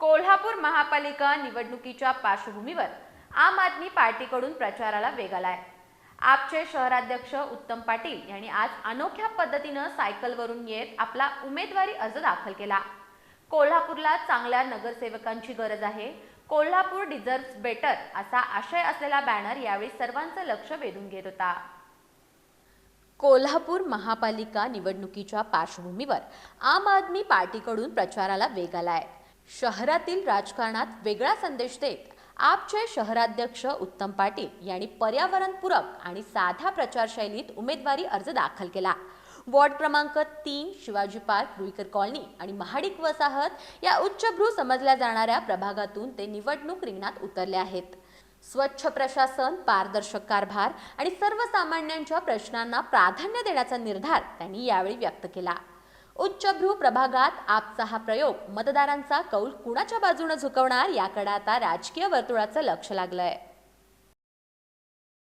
कोल्हापूर महापालिका निवडणुकीच्या पार्श्वभूमीवर आम आदमी पार्टीकडून प्रचाराला वेग आलाय. आपचे शहराध्यक्ष उत्तम पाटील यांनी आज अनोख्या पद्धतीनं सायकलवरून येत आपला उमेदवारी अर्ज दाखल केला. कोल्हापूरला चांगल्या नगरसेवकांची गरज आहे. कोल्हापूर डिझर्व्स बेटर असा आशय असलेला बॅनर यावेळी सर्वांचं लक्ष वेधून घेत होता. कोल्हापूर महापालिका निवडणुकीच्या पार्श्वभूमीवर आम आदमी पार्टीकडून प्रचाराला वेग आलाय. शहरातील राजकारणात वेगळा संदेश देत आपचे शहराध्यक्ष उत्तम पाटील यांनी पर्यावरणपूरक आणि साध्या प्रचारशैलीत उमेदवारी अर्ज दाखल केला. वॉर्ड क्रमांक तीन शिवाजी पार्क रुईकर कॉलनी आणि महाडिक वसाहत या उच्चभ्रू समजल्या जाणाऱ्या प्रभागातून ते निवडणूक रिंगणात उतरले आहेत. स्वच्छ प्रशासन पारदर्शक कारभार आणि सर्वसामान्यांच्या प्रश्नांना प्राधान्य देण्याचा निर्धार त्यांनी यावेळी व्यक्त केला. उच्चभ्रू प्रभागात आपचा हा प्रयोग मतदारांचा कौल कुणाच्या बाजूने झुकवणार याकडे आता राजकीय वर्तुळाचं लक्ष लागलंय.